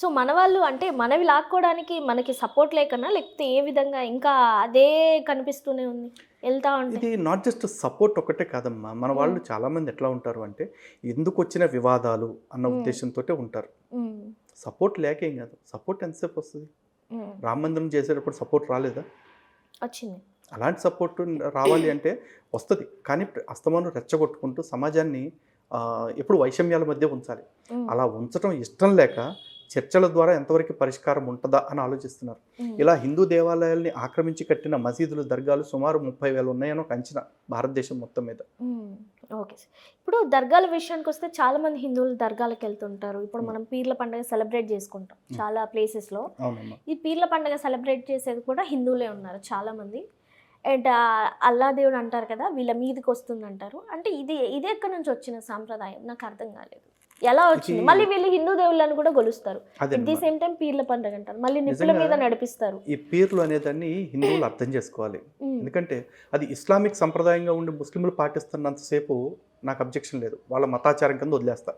So మన వాళ్ళు అంటే మనవి లాక్కోవడానికి మనకి సపోర్ట్ లేకనా? లేకపోతే ఏ విధంగా ఇంకా అదే కనిపిస్తూనే ఉంది? వెళ్తా ఉంటే. ఇది నాట్ జస్ట్ సపోర్ట్ ఒకటే కాదమ్మా. మన వాళ్ళు చాలా మంది ఎట్లా ఉంటారు అంటే ఎందుకు వచ్చిన వివాదాలు అన్న. ఉద్దేశంతో ఉంటారు. సపోర్ట్ లేకేం కాదు. సపోర్ట్ ఎంతసేపు వస్తుంది? రామ మందిరం చేసేటప్పుడు సపోర్ట్ రాలేదా? వచ్చింది. అలాంటి సపోర్ట్ రావాలి అంటే వస్తుంది. కానీ అస్తమానం రెచ్చగొట్టుకుంటూ సమాజాన్ని ఎప్పుడు వైషమ్యాల మధ్య ఉంచాలి. అలా ఉంచడం ఇష్టం లేక చర్చల ద్వారా ఎంతవరకు పరిష్కారం ఉంటుందా అని ఆలోచిస్తున్నారు. ఇలా హిందూ దేవాలయాల్ని ఆక్రమించి కట్టిన మసీదులు దర్గాలు సుమారు ముప్పై వేలు ఉన్నాయని ఒక అంచనా భారతదేశం మొత్తం మీద. ఓకే ఇప్పుడు దర్గాల విషయానికి వస్తే చాలా మంది హిందువులు దర్గాలకు వెళ్తుంటారు. ఇప్పుడు మనం పీర్ల పండుగ సెలబ్రేట్ చేసుకుంటాం చాలా ప్లేసెస్లో. అవునమ్మా. ఈ పీర్ల పండుగ సెలబ్రేట్ చేసేది కూడా హిందువులే ఉన్నారు చాలా మంది. అండ్ అల్లా దేవుడు అంటారు కదా వీళ్ళ మీదకి వస్తుంది అంటారు అంటే ఇది ఇది ఎక్కడి నుంచి వచ్చిన సాంప్రదాయం? నాకు అర్థం కాలేదు. ఎలా వచ్చింది? మళ్ళీ వీళ్ళు హిందూ దేవుళ్ళని కూడా కొలుస్తారు అదే ఎట్ ది సేమ్ టైం పీర్ల పండుగ అంటారు. మళ్ళీ నిజంగా- మీద నడిపిస్తారు. ఈ పీర్లు అనేదాన్ని హిందువులు అర్థం చేసుకోవాలి. ఎందుకంటే అది ఇస్లామిక్ సంప్రదాయంగా ఉండి ముస్లింలు పాటిస్తున్నంతసేపు నాకు అబ్జెక్షన్ లేదు. వాళ్ళ మతాచారం కింద వదిలేస్తా.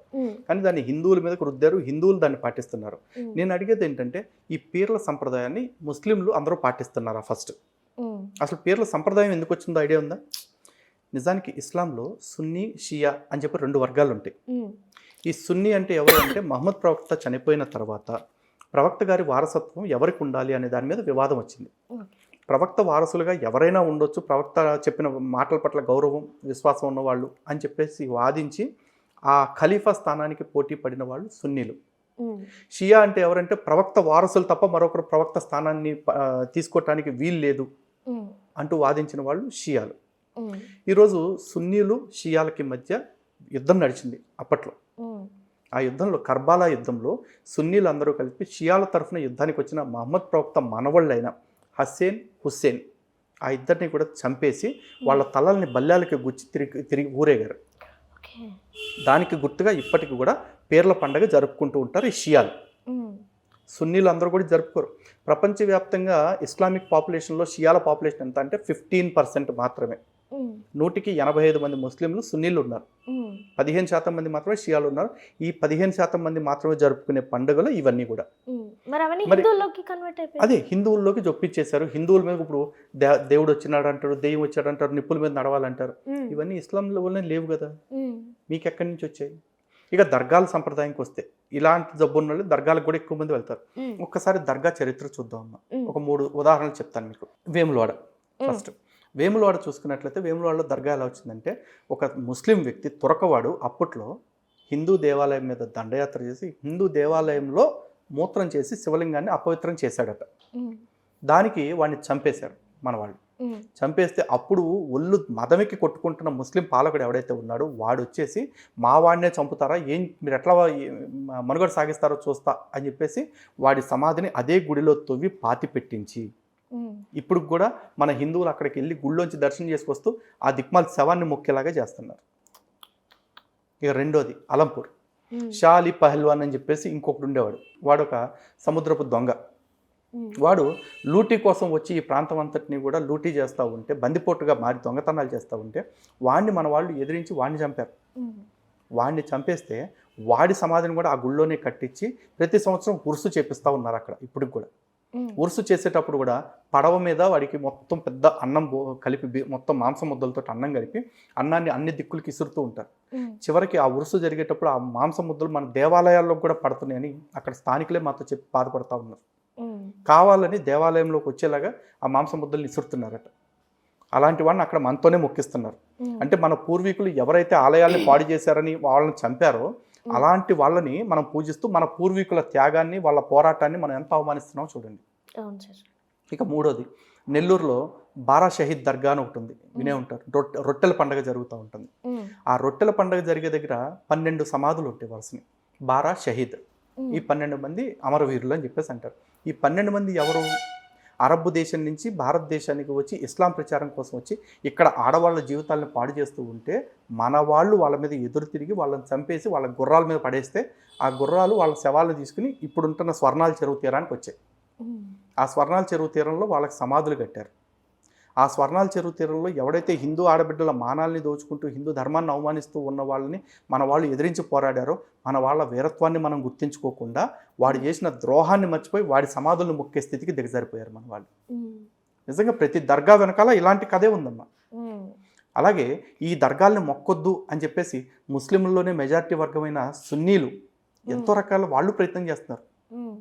కానీ దాన్ని హిందువుల మీదకు రుద్దారు హిందువులు దాన్ని పాటిస్తున్నారు. నేను అడిగేది ఏంటంటే ఈ పీర్ల సంప్రదాయాన్ని ముస్లింలు అందరూ పాటిస్తున్నారా ఫస్ట్ అసలు పీర్ల సంప్రదాయం ఎందుకు వచ్చిందో ఐడియా ఉందా? నిజానికి ఇస్లాంలో సున్నీ షియా అని చెప్పి రెండు వర్గాలు ఉంటాయి. ఈ సున్నీ అంటే ఎవరు అంటే మహమ్మద్ ప్రవక్త చనిపోయిన తర్వాత ప్రవక్త గారి వారసత్వం ఎవరికి ఉండాలి అనే దాని మీద వివాదం వచ్చింది. ప్రవక్త వారసులుగా ఎవరైనా ఉండొచ్చు ప్రవక్త చెప్పిన మాటల పట్ల గౌరవం విశ్వాసం ఉన్నవాళ్ళు అని చెప్పేసి వాదించి ఆ ఖలీఫా స్థానానికి పోటీ పడిన వాళ్ళు సున్నీలు. షియా అంటే ఎవరంటే ప్రవక్త వారసులు తప్ప మరొకరు ప్రవక్త స్థానాన్ని తీసుకోవటానికి వీలు లేదు అంటూ వాదించిన వాళ్ళు షియాలు. ఈరోజు సున్నీలు షియాలకి మధ్య యుద్ధం నడిచింది అప్పట్లో. ఆ యుద్ధంలో కర్బాలా యుద్ధంలో సున్నీలు అందరూ కలిపి షియాల తరఫున యుద్ధానికి వచ్చిన మహమ్మద్ ప్రవక్త మనవళ్ళైన హస్సేన్ హుస్సేన్ ఆ ఇద్దరిని కూడా చంపేసి వాళ్ళ తలల్ని బల్లాలకి గుచ్చి తిరిగి తిరిగి ఊరేగారు. దానికి గుర్తుగా ఇప్పటికి కూడా పేర్ల పండగ జరుపుకుంటూ ఉంటారు ఈ షియాలు. ఉమ్, సున్నీలు అందరూ కూడా జరుపుకోరు. ప్రపంచవ్యాప్తంగా ఇస్లామిక్ పాపులేషన్లో షియాల పాపులేషన్ ఎంత అంటే ఫిఫ్టీన్ పర్సెంట్ మాత్రమే. నూటికి ఎనభై ఐదు మంది ముస్లింలు సున్నీలు ఉన్నారు. పదిహేను శాతం మంది మాత్రమే షియాలు ఉన్నారు. ఈ పదిహేను శాతం మంది మాత్రమే జరుపుకునే పండుగలు ఇవన్నీ కూడా. అదే హిందువుల్లోకి జొప్పించేశారు. హిందువుల మీద ఇప్పుడు దేవుడు వచ్చినాడు అంటారు దెయ్యం వచ్చాడు అంటారు నిప్పుల మీద నడవాలంటారు. ఇవన్నీ ఇస్లాంలోనే లేవు కదా. మీకు ఎక్కడి నుంచి వచ్చాయి? ఇక దర్గాల సంప్రదాయానికి వస్తే ఇలాంటి జబ్బు ఉన్న వాళ్ళు దర్గాలకు కూడా ఎక్కువ మంది వెళ్తారు. ఒక్కసారి దర్గా చరిత్ర చూద్దాం అమ్మ. ఒక మూడు ఉదాహరణలు చెప్తాను మీకు. వేములవాడ ఫస్ట్. వేములవాడ చూసుకున్నట్లయితే వేములవాడలో దర్గా ఎలా వచ్చిందంటే ఒక ముస్లిం వ్యక్తి తురకవాడు అప్పట్లో హిందూ దేవాలయం మీద దండయాత్ర చేసి హిందూ దేవాలయంలో మూత్రం చేసి శివలింగాన్ని అపవిత్రం చేశాడట. దానికి వాడిని చంపేశారు మన వాళ్ళు. చంపేస్తే అప్పుడు ఒళ్ళు మదమికి కొట్టుకుంటున్న ముస్లిం పాలకుడు ఎవడైతే ఉన్నాడో వాడు వచ్చేసి మా వాడినే చంపుతారా? ఏం మీరు ఎట్లా మనుగడ సాగిస్తారో చూస్తా అని చెప్పేసి వాడి సమాధిని అదే గుడిలో తవ్వి పాతి పెట్టించి ఇప్పుడు కూడా మన హిందువులు అక్కడికి వెళ్ళి గుళ్ళోంచి దర్శనం చేసుకొస్తూ ఆ దిక్మాల శవాన్ని మొక్కేలాగా చేస్తున్నారు. ఇక రెండోది అలంపూర్. షా అలీ పహల్వాన్ అని చెప్పేసి ఇంకొకటి ఉండేవాడు. వాడు ఒక సముద్రపు దొంగ. వాడు లూటీ కోసం వచ్చి ఈ ప్రాంతం అంతటిని కూడా లూటీ చేస్తూ ఉంటే బందిపోటుగా మారి దొంగతనాలు చేస్తూ ఉంటే వాడిని మన వాళ్ళు ఎదిరించి వాడిని చంపారు. వాడిని చంపేస్తే వాడి సమాధిని కూడా ఆ గుళ్ళోనే కట్టించి ప్రతి సంవత్సరం ఉరుసు చేపిస్తూ ఉన్నారు అక్కడ ఇప్పటికి కూడా. ఉరుసు చేసేటప్పుడు కూడా పడవ మీద వాడికి మొత్తం పెద్ద అన్నం కలిపి మొత్తం మాంసం ముద్దలతో అన్నం కలిపి అన్నాన్ని అన్ని దిక్కులకి ఇసురుతూ ఉంటారు. చివరికి ఆ ఉరుసు జరిగేటప్పుడు ఆ మాంసం ముద్దలు మన దేవాలయాల్లో కూడా పడుతున్నాయని అక్కడ స్థానికులే మాతో చెప్పి బాధపడతా ఉన్నారు. కావాలని దేవాలయంలోకి వచ్చేలాగా ఆ మాంసం ముద్దల్ని ఇసురుతున్నారట. అలాంటి వాడిని అక్కడ మనతోనే మొక్కిస్తున్నారు. అంటే మన పూర్వీకులు ఎవరైతే ఆలయాల్ని పాడు చేశారని వాళ్ళని చంపారో అలాంటి వాళ్ళని మనం పూజిస్తూ మన పూర్వీకుల త్యాగాన్ని వాళ్ళ పోరాటాన్ని మనం ఎంత అవమానిస్తున్నామో చూడండి. అవును సార్. ఇక మూడోది నెల్లూరులో బారా షహీద్ దర్గా అని ఒకటి ఉంది వినే ఉంటారు. రొట్టె రొట్టెల పండగ జరుగుతూ ఉంటుంది. ఆ రొట్టెల పండగ జరిగే దగ్గర పన్నెండు సమాధులు ఉంటాయి వరుసని. బారా షహీద్. ఈ పన్నెండు మంది అమరవీరులు అని చెప్పేసి అంటారు. ఈ పన్నెండు మంది ఎవరు? అరబ్ దేశం నుంచి భారతదేశానికి వచ్చి ఇస్లాం ప్రచారం కోసం వచ్చి ఇక్కడ ఆడవాళ్ళ జీవితాలను పాడు చేస్తూ ఉంటే మన వాళ్ళు వాళ్ళ మీద ఎదురు తిరిగి వాళ్ళని చంపేసి వాళ్ళ గుర్రాల మీద పడేస్తే ఆ గుర్రాలు వాళ్ళ శవాలను తీసుకుని ఇప్పుడుంటున్న స్వర్ణాల చెరువు తీరానికి వచ్చాయి. ఆ స్వర్ణాల చెరువు తీరంలో వాళ్ళకి సమాధులు కట్టారు. ఆ స్వర్ణాల చెరువు తీరంలో ఎవడైతే హిందూ ఆడబిడ్డల మానాల్ని దోచుకుంటూ హిందూ ధర్మాన్ని అవమానిస్తూ ఉన్న వాళ్ళని మన వాళ్ళు ఎదిరించి పోరాడారో మన వాళ్ళ వీరత్వాన్ని మనం గుర్తించుకోకుండా వాడు చేసిన ద్రోహాన్ని మర్చిపోయి వాడి సమాధులను మొక్కే స్థితికి దిగజారిపోయారు మన వాళ్ళు. నిజంగా ప్రతి దర్గా వెనకాల ఇలాంటి కథే ఉందమ్మా. అలాగే ఈ దర్గాల్ని మొక్కొద్దు అని చెప్పేసి ముస్లింల్లోనే మెజారిటీ వర్గమైన సున్నీలు ఎంతో రకాల వాళ్ళు ప్రయత్నం చేస్తున్నారు.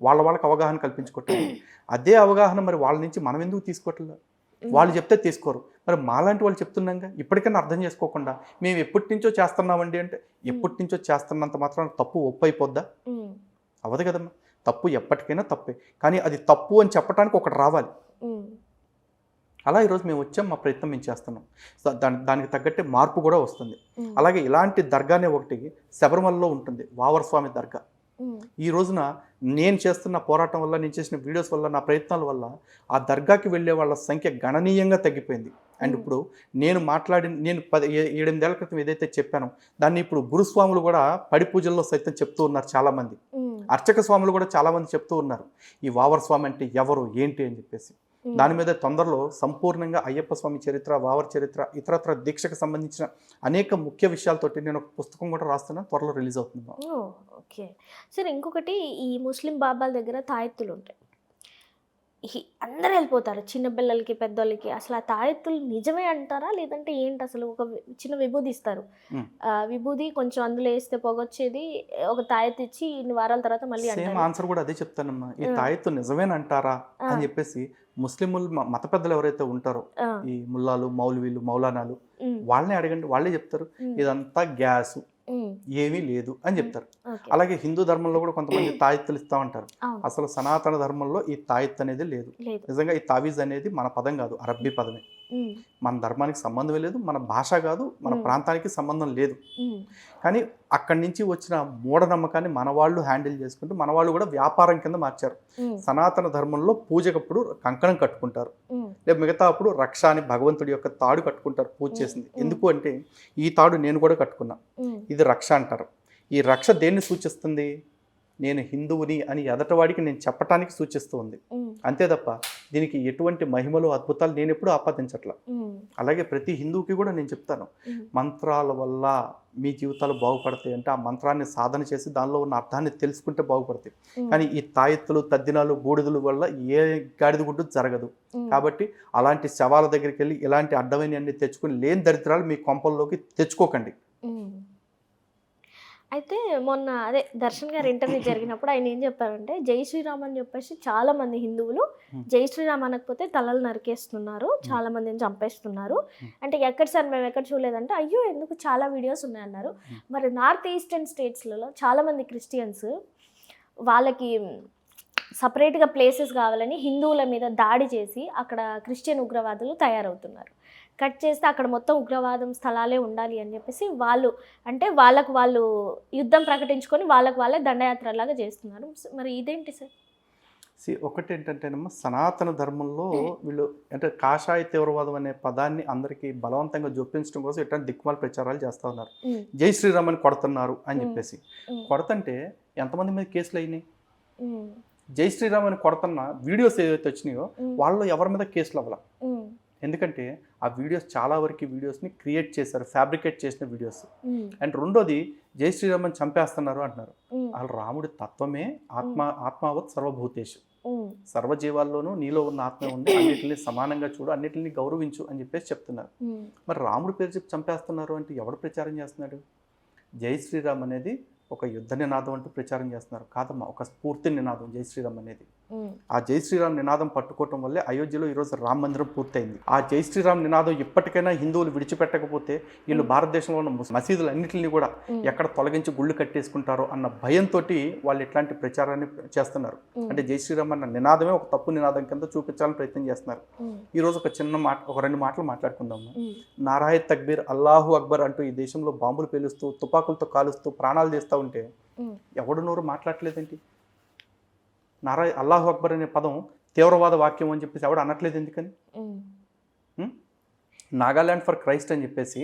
వాళ్ళ వాళ్ళకి అవగాహన కల్పించుకోవట్లేదు అదే అవగాహన మరి వాళ్ళ నుంచి మనం ఎందుకు తీసుకోవట్లేదు వాళ్ళు చెప్తే తీసుకోరు. మరి మాలాంటి వాళ్ళు చెప్తున్నాగా ఇప్పటికైనా అర్థం చేసుకోకుండా మేము ఎప్పటి నుంచో చేస్తున్నామండి అంటే ఎప్పటి నుంచో చేస్తున్నంత మాత్రం తప్పు ఒప్పు అయిపోద్దా అవదు కదమ్మా. తప్పు ఎప్పటికైనా తప్పే. కానీ అది తప్పు అని చెప్పడానికి ఒకటి రావాలి. అలా ఈరోజు మేము వచ్చాం మా ప్రయత్నం మేము చేస్తున్నాం. దాని దానికి తగ్గట్టే మార్పు కూడా వస్తుంది. అలాగే ఇలాంటి దర్గానే ఒకటి శబరిమలలో ఉంటుంది. వావర్ స్వామి దర్గా. ఈ రోజున నేను చేస్తున్న పోరాటం వల్ల నేను చేసిన వీడియోస్ వల్ల నా ప్రయత్నాల వల్ల ఆ దర్గాకి వెళ్ళే వాళ్ళ సంఖ్య గణనీయంగా తగ్గిపోయింది. అండ్. ఇప్పుడు నేను మాట్లాడి నేను పది ఏడెనిమిదేళ్ళ క్రితం ఏదైతే చెప్పానో దాన్ని ఇప్పుడు గురుస్వాములు కూడా పడి పూజల్లో సైతం చెప్తూ ఉన్నారు చాలామంది. అర్చక స్వాములు కూడా చాలామంది చెప్తూ ఉన్నారు. ఈ వావర్ స్వామి అంటే ఎవరు ఏంటి అని చెప్పేసి. దాని మీద తొందరలో సంపూర్ణంగా అయ్యప్ప స్వామి చరిత్ర వావర్ చరిత్ర ఇతరత్ర దీక్షకు సంబంధించిన అనేక ముఖ్య విషయాలతోటి నేను ఒక పుస్తకం కూడా రాస్తున్నా త్వరలో రిలీజ్ అవుతుంది. ఓకే. సరే ఇంకొకటి ఈ ముస్లిం బాబాల దగ్గర తాయెత్తులు ఉంటాయి. అందరూ వెళ్ళిపోతారు చిన్న పిల్లలకి పెద్దోళ్ళకి. అసలు ఆ తాయెత్తులు నిజమే అంటారా? లేదంటే ఏంటి? అసలు ఒక చిన్న విభూది ఇస్తారు. విభూది కొంచెం అందులో వేస్తే పొగొచ్చేది ఒక తాయెత్తు ఇచ్చి ఇన్ని వారాల తర్వాత మళ్ళీ ఆన్సర్ కూడా అదే చెప్తానమ్మా. ఈ. తాయెత్తు నిజమేనంటారా. అని చెప్పేసి ముస్లిములు మ- మత పెద్దలు ఎవరైతే ఉంటారో ఈ ముల్లాలు మౌలవీలు మౌలానాలు వాళ్ళని అడగండి వాళ్ళే చెప్తారు. ఇదంతా గ్యాస్. ఏమీ లేదు అని చెప్తారు. అలాగే హిందూ ధర్మంలో కూడా కొంతమంది తాయెత్తులు ఇస్తా ఉంటారు అసలు సనాతన ధర్మంలో ఈ తాయెత్తు అనేది లేదు. నిజంగా ఈ తావీజ్ అనేది మన పదం కాదు అరబ్బీ పదమే. మన ధర్మానికి సంబంధం లేదు మన భాష కాదు మన. ప్రాంతానికి సంబంధం లేదు. కానీ అక్కడి నుంచి వచ్చిన మూఢనమ్మకాన్ని మన వాళ్ళు హ్యాండిల్ చేసుకుంటూ మన వాళ్ళు కూడా వ్యాపారం కింద మార్చారు. సనాతన ధర్మంలో పూజకప్పుడు కంకణం కట్టుకుంటారు. లేదా మిగతా అప్పుడు రక్ష అని భగవంతుడి యొక్క తాడు కట్టుకుంటారు పూజ చేసింది. ఎందుకు అంటే ఈ తాడు నేను కూడా కట్టుకున్నా. ఇది రక్ష అంటారు. ఈ రక్ష దేన్ని సూచిస్తుంది? నేను హిందువుని అని ఎదటవాడికి నేను చెప్పటానికి సూచిస్తుంది ఉమ్, అంతే తప్ప దీనికి ఎటువంటి మహిమలు అద్భుతాలు నేను ఎప్పుడూ ఆపాదించట్లా. అలాగే ప్రతి హిందువుకి కూడా నేను చెప్తాను. మంత్రాల వల్ల మీ జీవితాలు బాగుపడతాయి అంటే ఆ మంత్రాన్ని సాధన చేసి దానిలో ఉన్న అర్థాన్ని తెలుసుకుంటే బాగుపడతాయి. కానీ ఈ తాయెత్తులు తద్దినాలు బూడిదలు వల్ల ఏ గాడిద గుడ్డు జరగదు. కాబట్టి అలాంటి శవాల దగ్గరికి వెళ్ళి ఇలాంటి అడ్డమైనవన్నీ తెచ్చుకుని లేని దరిద్రాలు మీ కొంపల్లోకి తెచ్చుకోకండి. అయితే మొన్న అదే దర్శన్ గారు ఇంటర్వ్యూ జరిగినప్పుడు ఆయన ఏం చెప్పారంటే జై శ్రీరామ్ అని చెప్పేసి చాలా మంది హిందువులు. జై శ్రీరామ్ అనకపోతే తలలు నరికేస్తున్నారు చాలా మందిని చంపేస్తున్నారు. అంటే ఎక్కడ సార్ మేము ఎక్కడ చూడలేదంటే అయ్యో ఎందుకు చాలా వీడియోస్ ఉన్నాయన్నారు. మరి నార్త్ ఈస్టర్న్ స్టేట్స్లలో చాలా మంది క్రిస్టియన్స్ వాళ్ళకి సపరేట్గా ప్లేసెస్ కావాలని హిందువుల మీద దాడి చేసి అక్కడ క్రిస్టియన్ ఉగ్రవాదులు తయారవుతున్నారు కట్ చేస్తే అక్కడ మొత్తం ఉగ్రవాదం స్థలాలే ఉండాలి అని చెప్పేసి వాళ్ళు అంటే వాళ్ళకు వాళ్ళు యుద్ధం ప్రకటించుకొని వాళ్ళకు వాళ్ళే దండయాత్ర లాగా చేస్తున్నారు మరి ఇదేంటి సార్? See, ఒకటి ఏంటంటేనమ్మా సనాతన ధర్మంలో వీళ్ళు అంటే కాషాయ తీవ్రవాదం అనే పదాన్ని అందరికీ బలవంతంగా జొప్పించడం కోసం ఇట్లాంటి దిక్కుమాల ప్రచారాలు చేస్తూ ఉన్నారు. జై శ్రీరామ్ అని కొడుతున్నారు అని. చెప్పేసి. కొడతంటే ఎంతమంది మీద కేసులు అయినాయి? జై శ్రీరామ్ అని కొడుతున్న వీడియోస్ ఏదైతే వచ్చినాయో వాళ్ళు ఎవరి మీద కేసులు అవ్వాల? ఎందుకంటే ఆ వీడియోస్ చాలా వరకు వీడియోస్ని క్రియేట్ చేశారు ఫ్యాబ్రికేట్ చేసిన వీడియోస్. అండ్ రెండోది జై శ్రీరామ్ అని చంపేస్తున్నారు అంటున్నారు. వాళ్ళు రాముడి తత్వమే ఆత్మ ఆత్మావత్ సర్వభూతేషు. సర్వజీవాల్లోనూ నీలో ఉన్న ఆత్మ ఉంది అన్నిటిని సమానంగా చూడు అన్నిటిని గౌరవించు అని చెప్పేసి చెప్తున్నారు. మరి రాముడి పేరు చెప్పి చంపేస్తున్నారు అంటే ఎవడు ప్రచారం చేస్తున్నాడు? జై శ్రీరామ్ అనేది ఒక యుద్ధ నినాదం అంటూ ప్రచారం చేస్తున్నారు. కాదమ్మా ఒక స్ఫూర్తి నినాదం జై శ్రీరామ్ అనేది ఆ జై శ్రీరామ్ నినాదం పట్టుకోవటం వల్లే అయోధ్యలో ఈరోజు రామ మందిరం పూర్తయింది. ఆ జై శ్రీరామ్ నినాదం ఇప్పటికైనా హిందువులు విడిచిపెట్టకపోతే వీళ్ళు భారతదేశంలో ఉన్న ముస్- మసీదులన్నింటినీ కూడా ఎక్కడ తొలగించి గుళ్ళు కట్టేసుకుంటారో అన్న భయంతో వాళ్ళు ఇట్లాంటి ప్రచారాన్ని చేస్తున్నారు. అంటే జై శ్రీరామ్ అన్న నినాదమే ఒక తప్పు నినాదం కింద చూపించాలని ప్రయత్నం చేస్తున్నారు. ఈరోజు ఒక చిన్న మాట ఒక రెండు మాటలు మాట్లాడుకుందాము ఉమ్, నారాయత్ తక్బీర్ అల్లాహు అక్బర్ అంటూ ఈ దేశంలో బాంబులు పేలుస్తూ తుపాకులతో కాలుస్తూ ప్రాణాలు తీస్తూ ఉంటే ఎవడు నోరు మాట్లాడలేదేంటి? నారాయ్ అల్లాహు అక్బర్ అనే పదం తీవ్రవాద వాక్యం అని చెప్పేసి ఎవడు అనట్లేదు ఎందుకని? నాగాల్యాండ్ ఫర్ క్రైస్ట్ అని చెప్పేసి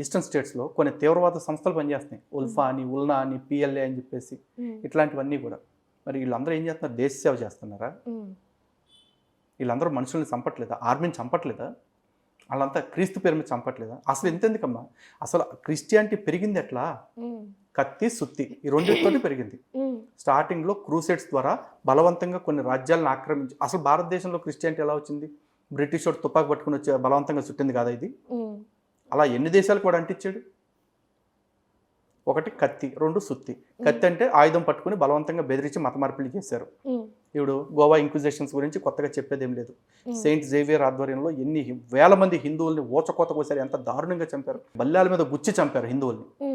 ఈస్టర్న్ స్టేట్స్లో కొన్ని తీవ్రవాద సంస్థలు పనిచేస్తున్నాయి. ఉల్ఫా అని ఉల్నా అని పిఎల్ఏ అని చెప్పేసి ఇట్లాంటివన్నీ కూడా. మరి వీళ్ళందరూ ఏం చేస్తున్నారు? దేశ సేవ చేస్తున్నారా? వీళ్ళందరూ మనుషుల్ని చంపట్లేదా? ఆర్మీని చంపట్లేదా? వాళ్ళంతా క్రీస్తు పేరు మీద చంపట్లేదా? అసలు ఎంతెందుకమ్మా? అసలు క్రిస్టియానిటీ పెరిగింది ఎట్లా? కత్తి సుత్తి ఈ రెండింటితోటి పెరిగింది. స్టార్టింగ్లో క్రూసెట్స్ ద్వారా బలవంతంగా కొన్ని రాజ్యాలను ఆక్రమించి అసలు భారతదేశంలో క్రిస్టియానిటీ ఎలా వచ్చింది? బ్రిటిష్ వాడు తుపాకు పట్టుకుని వచ్చి బలవంతంగా చుట్టింది కాదా ఇది? అలా ఎన్ని దేశాలకు కూడా అంటించాడు? ఒకటి కత్తి రెండు సుత్తి. కత్తి అంటే ఆయుధం పట్టుకుని బలవంతంగా బెదిరించి మత మార్పిడి చేశారు. ఇప్పుడు గోవా ఇంక్విజిషన్స్ గురించి కొత్తగా చెప్పేదేం లేదు. ఉమ్. సెయింట్ జేవియర్ ఆధ్వర్యంలో ఎన్ని వేల మంది హిందువుల్ని ఓచకోత కోసారు ఎంత దారుణంగా చంపారు. బల్లాల మీద గుచ్చి చంపారు హిందువుల్ని.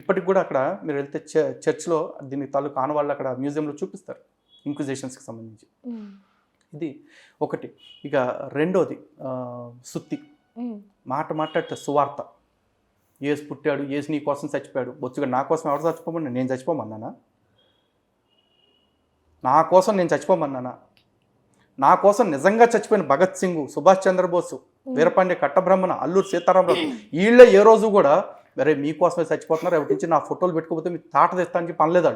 ఇప్పటికి కూడా అక్కడ మీరు వెళ్తే చర్చ్లో దీని తాలూకు ఆనవాళ్ళు అక్కడ మ్యూజియంలో చూపిస్తారు ఇంక్విజిషన్స్కి సంబంధించి. ఇది ఒకటి. ఇక రెండోది సుత్తి. మాట మాట్లాడితే సువార్త. ఏసు పుట్టాడు ఏసు నీ కోసం చచ్చిపోయాడు. బొచ్చుగా నా కోసం ఎవరు చచ్చిపోమన్నా నేను చచ్చిపోమన్నానా? నా కోసం నేను చచ్చిపోమన్నానా? నా కోసం నిజంగా చచ్చిపోయిన భగత్ సింగ్ సుభాష్ చంద్రబోసు వీరపాండే కట్టబ్రహ్మణ అల్లూరు సీతారామరాజు వీళ్ళే ఏ రోజు కూడా అరే మీకోసమే చచ్చిపోతున్నారు ఎవరి నుంచి నా ఫోటోలు పెట్టుకోకపోతే మీ తాట తెస్తా అని చెప్పి అనలేదు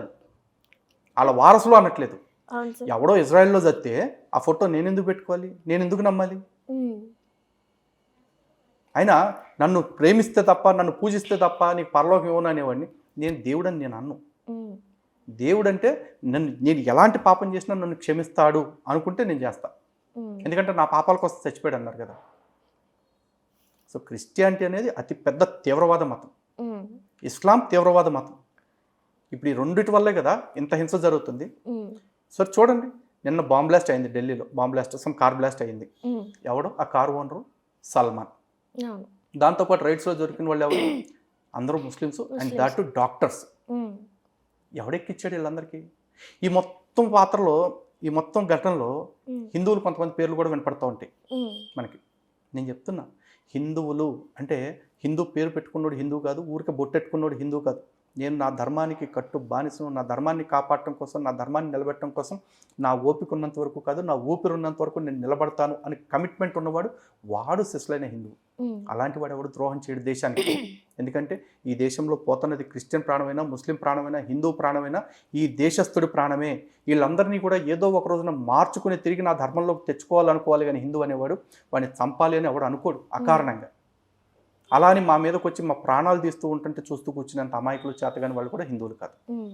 వాళ్ళు వారసులు అనట్లేదు. ఎవడో ఇజ్రాయెల్లో చస్తే ఆ ఫోటో నేను ఎందుకు పెట్టుకోవాలి? నేను ఎందుకు నమ్మాలి అయినా నన్ను ప్రేమిస్తే తప్ప నన్ను పూజిస్తే తప్ప నీకు పరలోకం ఇవ్వను అనేవాడిని నేను దేవుడని నేను అన్ను. ఉమ్, దేవుడు అంటే నన్ను నేను ఎలాంటి పాపం చేసినా నన్ను క్షమిస్తాడు అనుకుంటే నేను చేస్తా. ఉమ్, ఎందుకంటే నా పాపాల కోసం చచ్చిపోయాడు అన్నారు కదా. సో క్రిస్టియానిటీ అనేది అతి పెద్ద తీవ్రవాద మతం. ఇస్లాం తీవ్రవాద మతం. ఇప్పుడు ఈ రెండిటి వల్లే కదా ఇంత హింస జరుగుతుంది. సరే చూడండి నిన్న బాంబ్ బ్లాస్ట్ అయింది ఢిల్లీలో. Bomb blast some car blast అయింది. ఎవడు? ఆ కారు ఓనరు సల్మాన్. దాంతోపాటు రైట్స్లో దొరికిన వాళ్ళు ఎవరు? అందరూ Muslims and. That two doctors ఎవడెక్కిచ్చాడు వీళ్ళందరికీ? ఈ మొత్తం పాత్రలో ఈ మొత్తం ఘటనలో హిందువులు కొంతమంది పేర్లు కూడా వినపడతా ఉంటాయి మనకి. నేను చెప్తున్నా హిందువులు అంటే హిందూ పేరు పెట్టుకున్నోడు హిందువు కాదు ఊరికే బొట్టెట్టుకున్నోడు హిందువు కాదు. నేను నా ధర్మానికి కట్టు బానిసను నా ధర్మాన్ని కాపాడటం కోసం నా ధర్మాన్ని నిలబెట్టడం కోసం నా ఓపిక ఉన్నంత వరకు కాదు నా ఊపిరి ఉన్నంత వరకు నేను నిలబడతాను అని కమిట్మెంట్ ఉన్నవాడు వాడు శిశులైన హిందువు. అలాంటి వాడు ఎవడు ద్రోహం చేయడు దేశానికి. ఎందుకంటే ఈ దేశంలో పోతున్నది క్రిస్టియన్ ప్రాణమైనా ముస్లిం ప్రాణమైనా హిందూ ప్రాణమైనా ఈ దేశస్థుడి ప్రాణమే. వీళ్ళందరినీ కూడా ఏదో ఒక రోజున మార్చుకుని తిరిగి నా ధర్మంలోకి తెచ్చుకోవాలనుకోవాలి కానీ హిందూ అనేవాడు వాడిని చంపాలి అని ఎవడు అనుకోడు అకారణంగా. అలా అని మా మీదకి వచ్చి మా ప్రాణాలు తీస్తూ ఉంటుంటే చూస్తూ కూర్చున్నంత అమాయకులు చేతగాని వాళ్ళు కూడా హిందువులు కాదు.